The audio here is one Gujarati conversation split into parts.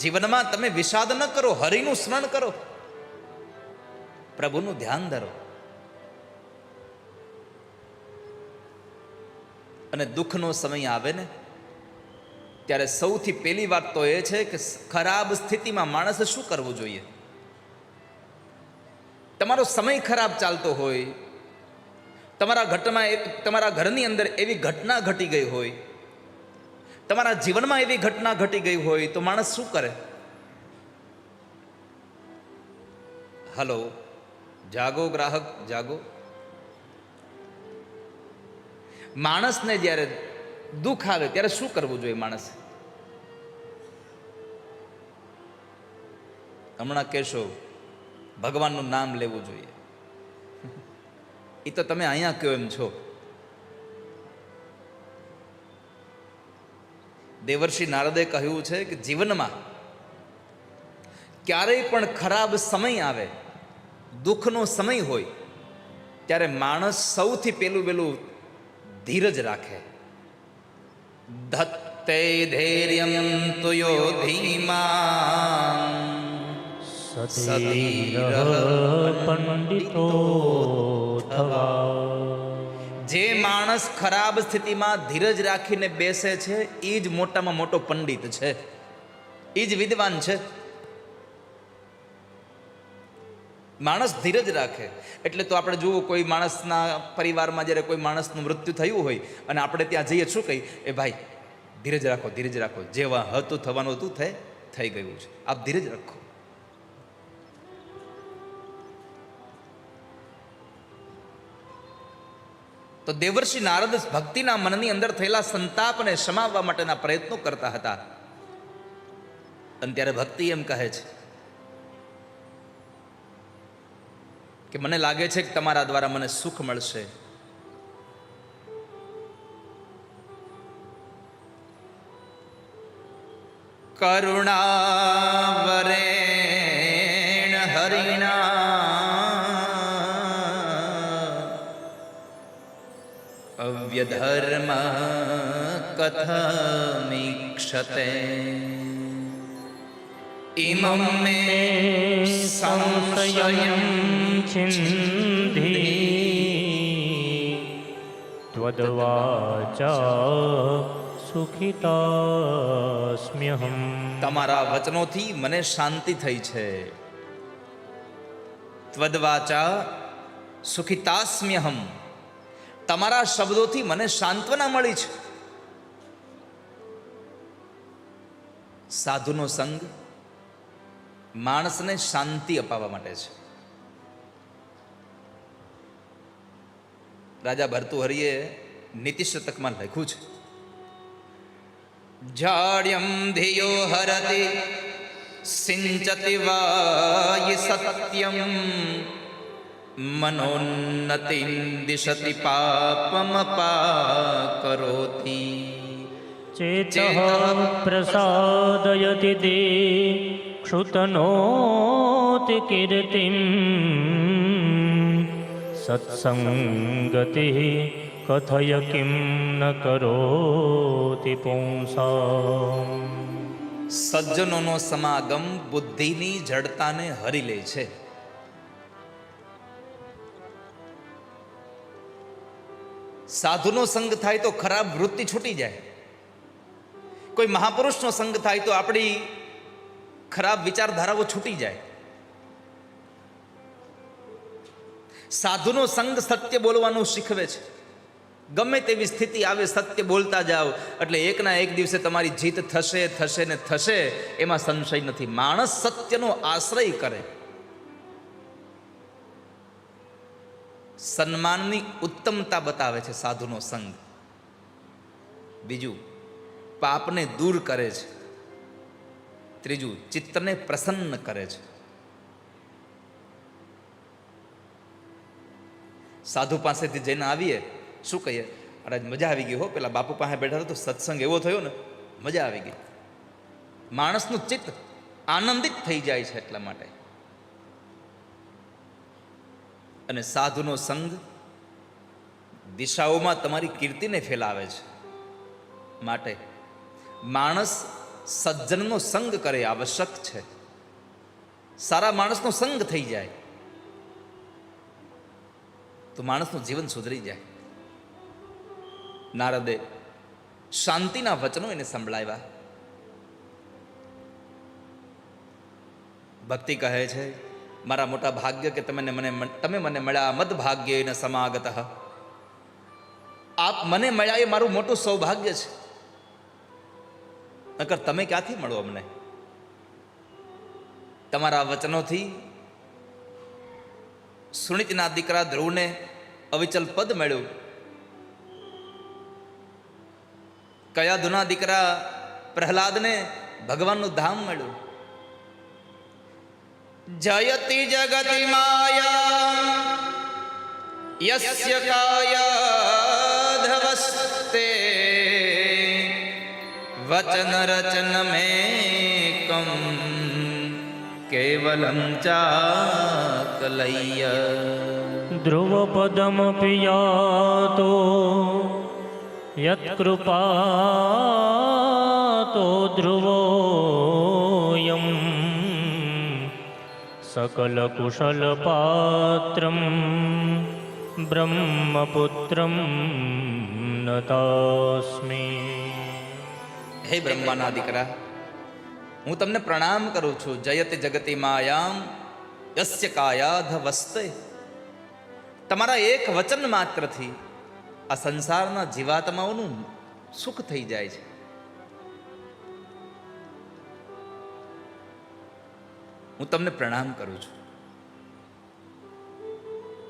જીવનમાં તમે વિષાદ ન કરો, હરિનું સ્મરણ કરો. પ્રભુનું ધ્યાન ધરો. અને દુઃખનો સમય આવે ને, ત્યારે સૌથી પહેલી વાત તો એ છે કે ખરાબ સ્થિતિમાં માણસે શું કરવું જોઈએ? તમારો સમય ખરાબ ચાલતો હોય, તમારા ઘટમાં તમારા ઘરની અંદર એવી ઘટના ઘટી ગઈ હોય તમારા જીવનમાં એવી ઘટના ઘટી ગઈ હોય તો માણસ શું કરે? હલો જાગો ગ્રાહક, જાગો. માણસને જ્યારે દુઃખ આવે ત્યારે શું કરવું જોઈએ માણસે? હમણાં કહેશો, ભગવાનનું નામ લેવું જોઈએ. એ તો તમે અહીંયા કયો એમ છો. દેવર્ષિ નારદે કહ્યું છે કે જીવનમાં ક્યારેય પણ ખરાબ સમય આવે, દુઃખનો સમય હોય, ત્યારે માણસ સૌથી પહેલું પેલું ધીરજ રાખે. ધત્તે ધૈર્યમ તુયો ધીમા સતીર પંડિતો થવા. માણસ ખરાબ સ્થિતિમાં ધીરજ રાખીને બેસે છે એ જ મોટામાં મોટો પંડિત છે. એ જ વિદ્વાન છે. માણસ ધીરજ રાખે. એટલે તો આપણે જુઓ, કોઈ માણસના પરિવારમાં જ્યારે કોઈ માણસનું મૃત્યુ થયું હોય, અને આપણે ત્યાં જઈએ, શું કહી એ ભાઈ, ધીરજ રાખો ધીરજ રાખો. જેવા હતું, થવાનું હતું થઈ ગયું છે. આપ ધીરજ રાખો. તો દેવર્ષિ નારદ ભક્તિના મનની અંદર થયેલા સંતાપને સમાવવા માટેના પ્રયત્નો કરતા હતા. અને ત્યારે ભક્તિ એમ કહે છે કે મને લાગે છે કે તમારા દ્વારા મને સુખ મળશે. કરુણાવરેણ અવ્યધર્મ કથમીક્ષતે ઇમં મે સંશયમ ચિંધી. ત્વદવાચા સુખિતાસ્મ્યહમ. તમારા વચનોથી મને શાંતિ થઈ છે. ત્વદવાચા સુખિતાસ્મ્યહમ. તમારા શબ્દોથી મને સાંત્વના મળી છે. સાધુનો સંગ માણસને શાંતિ અપાવવા માટે છે. રાજા ભરતુહરિએ નીતિ શતકમાં લખ્યું છે. જાડ્યમ ધિયો હરતી, સિંચતિ વાય સત્યમ મનોન્નતિ દિશતિ પાપમપાકરોતિ ચેત પ્રસાદયતિ તે ક્ષુતનોતિ કીર્તિમ। સત્સંગતિ કથય કિમ ન કરોતિ પુંસા સજ્જનોનો સમાગમ બુદ્ધિની જડતાને હરી લે છે। સાધુનો સંગ થાય તો ખરાબ વૃત્તિ છૂટી જાય. કોઈ મહાપુરુષનો સંગ થાય તો આપણી ખરાબ વિચારધારાઓ છૂટી જાય. સાધુનો સંગ સત્ય બોલવાનું શીખવે છે. ગમે તેવી સ્થિતિ આવે, સત્ય બોલતા જાઓ, એટલે એકના એક દિવસે તમારી જીત થશે થશે ને થશે, એમાં સંશય નથી. માણસ સત્યનો આશ્રય કરે. સન્માનની ઉત્તમતા બતાવે છે સાધુનો સંગ. બીજું, પાપને દૂર કરે છે. ત્રીજું, ચિત્તને પ્રસન્ન કરે છે. સાધુ પાસેથી જઈને આવીએ, શું કહીએ? અરે મજા આવી ગઈ હો. પેલા બાપુ પાસે બેઠા તો સત્સંગ એવો થયો ને, મજા આવી ગઈ. માણસનું ચિત્ત આનંદિત થઈ જાય છે એટલા માટે. અને સાધુનો સંગ દિશાઓમાં તમારી કીર્તિને ફેલાવે છે. માટે માણસ સજ્જનનો સંગ કરે આવશ્યક છે. સારા માણસનો સંગ થઈ જાય. તો માણસનું જીવન સુધરી જાય. નારદે શાંતિના વચનો એને સંભળાવ્યા. ભક્તિ કહે છે મારા મોટા ભાગ્ય કે તમે મને તમે મને મળ્યા મદ ભાગ્ય ન સમાગત. આપ મને મળ્યા એ મારું મોટું સૌભાગ્ય છે. નકર તમે ક્યાંથી મળો અમને? તમારા વચનોથી સુનિતના દીકરા ધ્રુવને અવિચલ પદ મળ્યું. કયા દુના દીકરા પ્રહલાદને ભગવાનનું ધામ મળ્યું. जयति जगति माया यस्य कायाधवस्ते वचनरचनमेकं केवलं चाकलय्य ध्रुवपदमपि यातो यत्कृपातो ध्रुवो सकलकुशलपात्रं ब्रह्मपुत्रं नतास्मि હે બ્રહ્માના દીકરા હું તમને પ્રણામ કરું છું જયતે જગતિ માયામ યસ્ય કાયાધ વસ્તે તમારા એક વચન માત્રથી આ સંસારના જીવાત્માઓનું સુખ થઈ જાય છે હું તમને પ્રણામ કરું છું.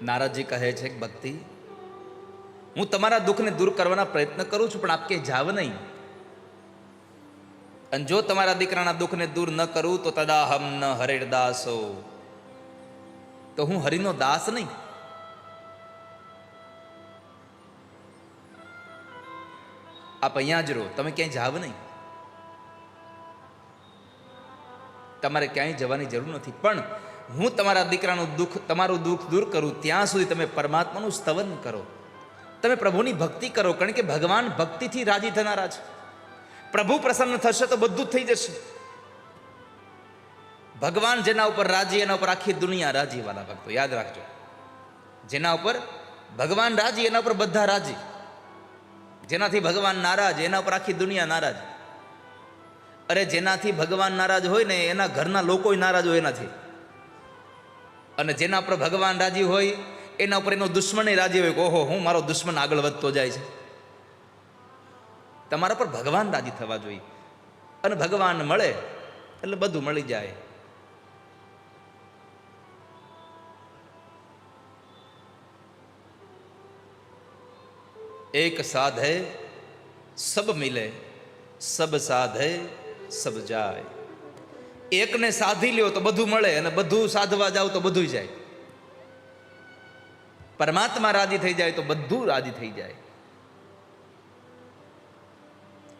નારદજી કહે છે કે, ભક્તિ, હું તમારા દુઃખને દૂર કરવાના પ્રયત્ન કરું છું, પણ આપ કે જાવ નહીં. અને જો તમારા દીકરાના દુઃખને દૂર ન કરું, તો તદાહમ ન હરેર દાસો. તો હું હરિનો દાસ નહીં? આપ અહીંયા જ રહો, તમે ક્યાંય જાવ નહીં. તમારે ક્યાંય જવાની જરૂર નથી. પણ હું તમારા દીકરાનું દુઃખ, તમારું દુઃખ દૂર કરું, ત્યાં સુધી તમે પરમાત્માનું સ્તવન કરો. તમે પ્રભુની ભક્તિ કરો, કારણ કે ભગવાન ભક્તિથી રાજી થનારા છે. પ્રભુ પ્રસન્ન થશે તો બધું જ થઈ જશે. ભગવાન જેના ઉપર રાજી, એના ઉપર આખી દુનિયા રાજી વાલા ભક્તો, યાદ રાખજો. જેના ઉપર ભગવાન રાજી, એના ઉપર બધા રાજી. જેનાથી ભગવાન નારાજ, એના ઉપર આખી દુનિયા નારાજ. અરે જેનાથી ભગવાન નારાજ હોય ને એના ઘરના લોકો નારાજ હોય એનાથી. અને જેના પર ભગવાન રાજી હોય, એના ઉપર એનો દુશ્મન રાજી હોય કે ઓહો, હું મારો દુશ્મન આગળ વધતો જાય છે. તમારા પર ભગવાન રાજી થવા જોઈએ. અને ભગવાન મળે એટલે બધું મળી જાય. એક સાધે સબ મિલે, સબ સાધે સબ જાય એકને સાધી લ્યો તો બધું મળે અને બધું સાધવા જાવ તો બધું જાય. પરમાત્મા રાજી થઈ જાય તો બધું રાજી થઈ જાય.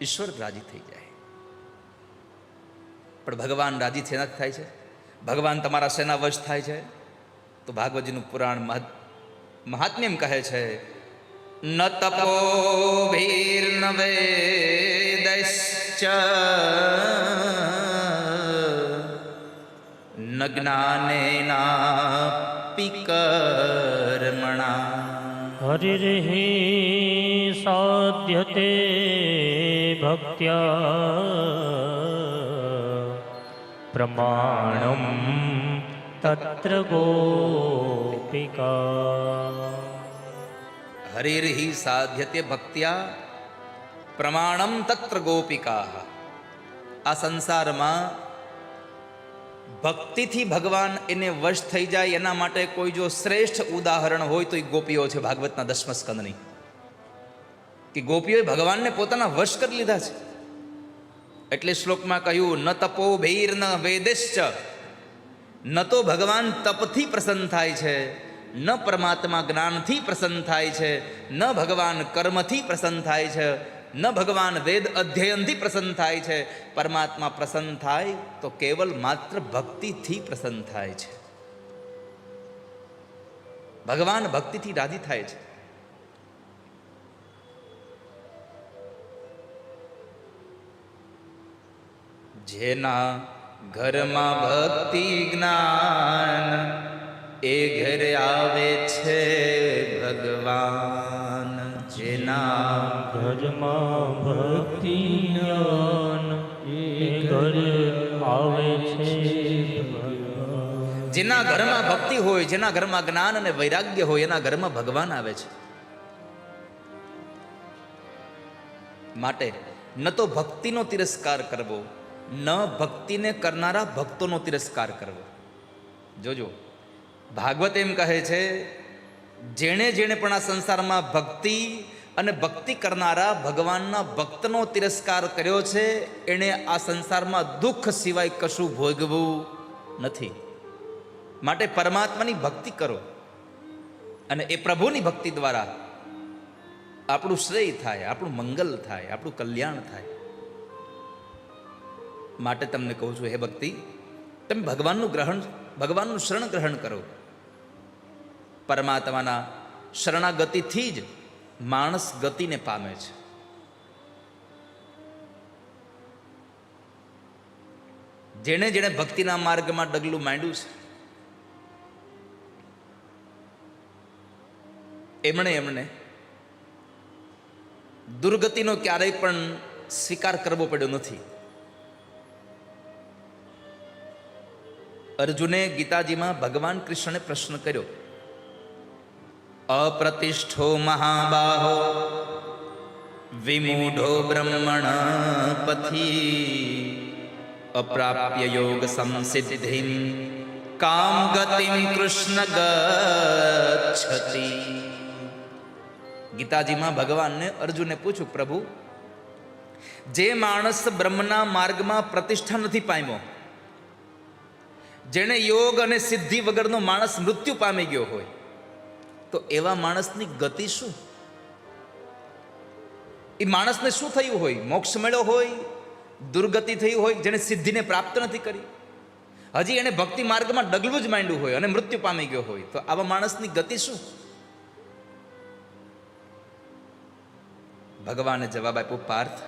ઈશ્વર રાજી થઈ જાય. પણ ભગવાન રાજી શેના થાય છે? ભગવાન તમારા શેના વશ થાય છે? તો ભાગવતજીનું પુરાણ મહાત્મ્ય કહે છે, ન તપો, ભીર ન જ્ઞાનેનાપી કર્મણા हरिर्हि साध्यते भक्त्या प्रमाणं तत्र गोपिका હરિર્હિ સાધ્યતે ભક્ત્યા પ્રમાણમ તત્ર ગોપિકા આ સંસારમાં ભક્તિથી ભગવાન એને વશ થઈ જાય એના માટે કોઈ જો શ્રેષ્ઠ ઉદાહરણ હોય તો એ ગોપીઓ છે ભાગવતના દસમ સ્કંદની કે ગોપીઓએ ભગવાનને પોતાના વશ કરી લીધા છે એટલે શ્લોકમાં કહ્યું ન તપો ભૈર ન વેદેશ્ચ ન તો ભગવાન તપથી પ્રસન્ન થાય છે, ન પરમાત્મા જ્ઞાનથી પ્રસન્ન થાય છે, ન ભગવાન કર્મથી પ્રસન્ન થાય છે ન ભગવાન વેદ અધ્યયનથી પ્રસન્ન થાય છે. પરમાત્મા પ્રસન્ન થાય તો કેવલ માત્ર ભક્તિથી પ્રસન્ન થાય છે. ભગવાન ભક્તિથી રાજી થાય છે. જેના ઘરમાં ભક્તિ જ્ઞાન, એ ઘરે આવે છે ભગવાન. જેના ઘરમાં ભક્તિ એ ઘર આવે છે જેના ઘરમાં ભક્તિ હોય જેના ઘરમાં જ્ઞાન અને વૈરાગ્ય હોય એના ઘરમાં ભગવાન આવે છે. માટે ન તો ભક્તિનો તિરસ્કાર કરવો ન ભક્તિને કરનારા ભક્તોનો તિરસ્કાર કરવો. જોજો ભાગવત એમ કહે છે જેણે જેણે પણ આ સંસારમાં ભક્તિ અને ભક્તિ કરનારા ભગવાનના ભક્તનો તિરસ્કાર કર્યો છે, એણે આ સંસારમાં દુઃખ સિવાય કશું ભોગવું નથી. માટે પરમાત્માની ભક્તિ કરો અને એ પ્રભુની ભક્તિ દ્વારા આપણું શ્રેય થાય, આપણું મંગલ થાય, આપણું કલ્યાણ થાય. માટે તમને કહું છું, હે ભક્તિ, તમે ભગવાનનું ગ્રહણ, ભગવાનનું શરણ ગ્રહણ કરો. પરમાત્માના શરણાગતિથી જ માણસ ગતિને પામે છે. જેણે જેણે ભક્તિના માર્ગમાં ડગલું માંડ્યું છે, એમણે એમણે દુર્ગતિનો ક્યારેય પણ સ્વીકાર કરવો પડ્યો નથી. અર્જુને ગીતાજીમાં ભગવાન કૃષ્ણને પ્રશ્ન કર્યો અપ્રતિષ્ઠો મહાબાહો વિમૂઢો બ્રહ્મણ પથી અપ્રાપ્ય યોગ સંસિદ્ધિ કામ ગતિ કૃષ્ણ ગતિ ગીતાજીમાં ભગવાનને અર્જુને પૂછ્યું, પ્રભુ, જે માણસ બ્રહ્મના માર્ગમાં પ્રતિષ્ઠા નથી પામ્યો, જેણે યોગ અને સિદ્ધિ વગરનો માણસ મૃત્યુ પામી ગયો હોય તો એવા માણસની ગતિ શું? એ માણસને શું થયું હોય? મોક્ષ મળ્યો હોય, દુર્ગતિ થઈ હોય જેને સિદ્ધિને પ્રાપ્ત નથી કરી. હજી એને ભક્તિ માર્ગમાં ડગલું જ માંડ્યું હોય અને મૃત્યુ પામી ગયો હોય, તો આવા માણસની ગતિ શું? ભગવાને જવાબ આપ્યો, પાર્થ,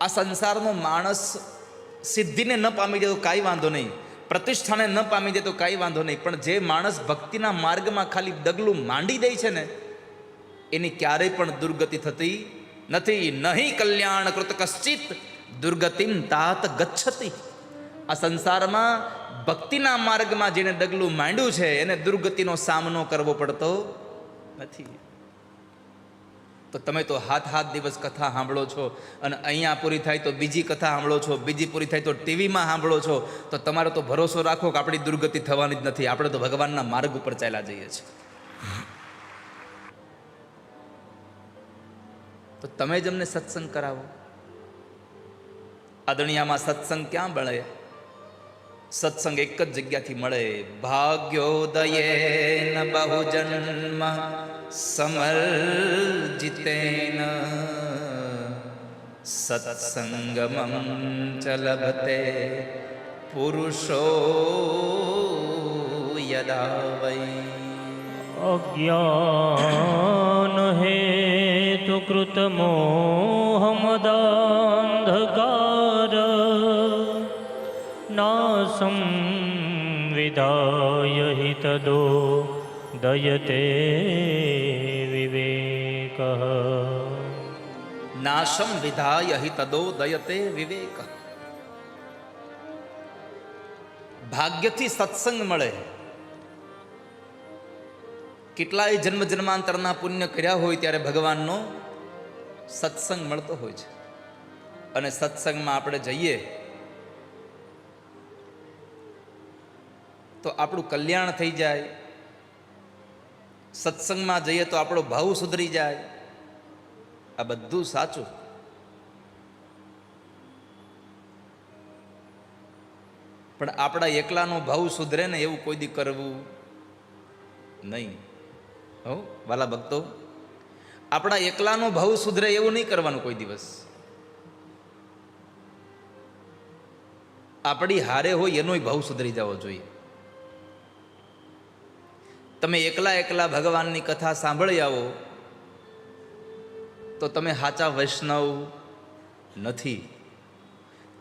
આ સંસારનો માણસ સિદ્ધિને ન પામી જાય તો કાંઈ વાંધો નહીં. પ્રતિષ્ઠાને ન પામી દે તો કાંઈ વાંધો નહીં. પણ જે માણસ ભક્તિના માર્ગમાં ખાલી ડગલું માંડી દે છે ને, એની ક્યારેય પણ દુર્ગતિ થતી નથી. નહીં કલ્યાણ કૃત કશ્ચિત, દુર્ગતિમ તાત ગચ્છતી. આ સંસારમાં ભક્તિના માર્ગમાં જેને ડગલું માંડ્યું છે, એને દુર્ગતિનો સામનો કરવો પડતો નથી. તો તમે તો હાથ હાથ દિવસ કથા સાંભળો છો અને અહીંયા પૂરી થાય તો બીજી કથા સાંભળો છો, બીજી પૂરી થાય તો ટીવીમાં સાંભળો છો, તો તમારો તો ભરોસો રાખો કે આપણી દુર્ગતિ થવાની જ નથી. આપણે તો ભગવાનના માર્ગ ઉપર ચાલ્યા જઈએ છીએ. તો તમે જ અમને સત્સંગ કરાવો. આ દુનિયામાં સત્સંગ ક્યાં મળે સત્સંગ એક જ જગ્યાથી મળે. ભાગ્યોદયેન બહુજન્મ સમર્જિતેન સત્સંગમં ચ લભતે, પુરુષો યદા વૈ અજ્ઞાન હેતુ કૃત મોહમદાંધકાર નાસં વિદાય હિ તદો દયતે વિવેક નાશમ વિધાય હિતદો દયતે વિવેક ભાગ્યથી સત્સંગ મળે કેટલાય જન્મ જન્માંતરના પુણ્ય કર્યા હોય ત્યારે ભગવાનનો સત્સંગ મળતો હોય છે અને સત્સંગમાં આપણે જઈએ તો આપણું કલ્યાણ થઈ જાય. સત્સંગમાં જઈએ તો આપણો ભાવ સુધરી જાય. આ બધું સાચું. પણ આપણા એકલાનો ભાવ સુધરે ને એવું કોઈ દી કરવું નહીં. હો, વાલા ભક્તો, આપણા એકલાનો ભાવ સુધરે એવું નહીં કરવાનું કોઈ દિવસ. આપણી હારે હોય એનોય ભાવ સુધરી જવો જોઈએ. તમે એકલા એકલા ભગવાનની કથા સાંભળી આવો, તો તમે સાચા વૈષ્ણવ નથી.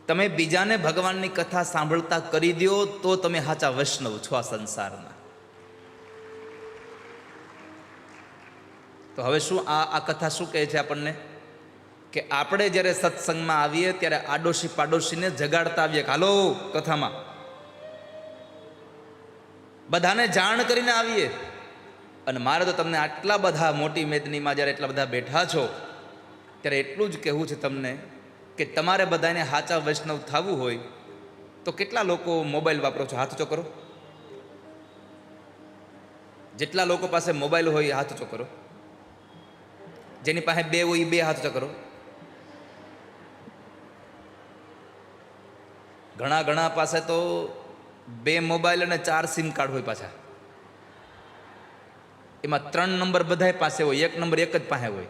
તમે બીજાને ભગવાનની કથા સાંભળતા કરી દો તો તમે સાચા વૈષ્ણવ છો આ સંસારના તો હવે શું આ આ કથા શું કહે છે આપણને? કે આપણે જ્યારે સત્સંગમાં આવીએ, ત્યારે આડોશી પાડોશીને જગાડતા આવીએ. હાલો, કથામાં. બધાને જાણ કરીને આવીએ. અને મારે તો તમને આટલા બધા મોટી મેદનીમાં જ્યારે એટલા બધા બેઠા છો, ત્યારે એટલું જ કહેવું છે તમને કે તમારે બધાને સાચા વૈષ્ણવ થવું હોય તો કેટલા લોકો મોબાઈલ વાપરો છો? હાથ કરો. જેટલા લોકો પાસે મોબાઈલ હોય હાથ કરો. જેની પાસે બે હોય એ બે હાથ કરો. ઘણા ઘણા પાસે તો બે મોબાઈલ અને ચાર સિમ કાર્ડ હોય પાછા. એમાં ત્રણ નંબર બધાય પાસે હોય, એક નંબર એક જ પાસે હોય.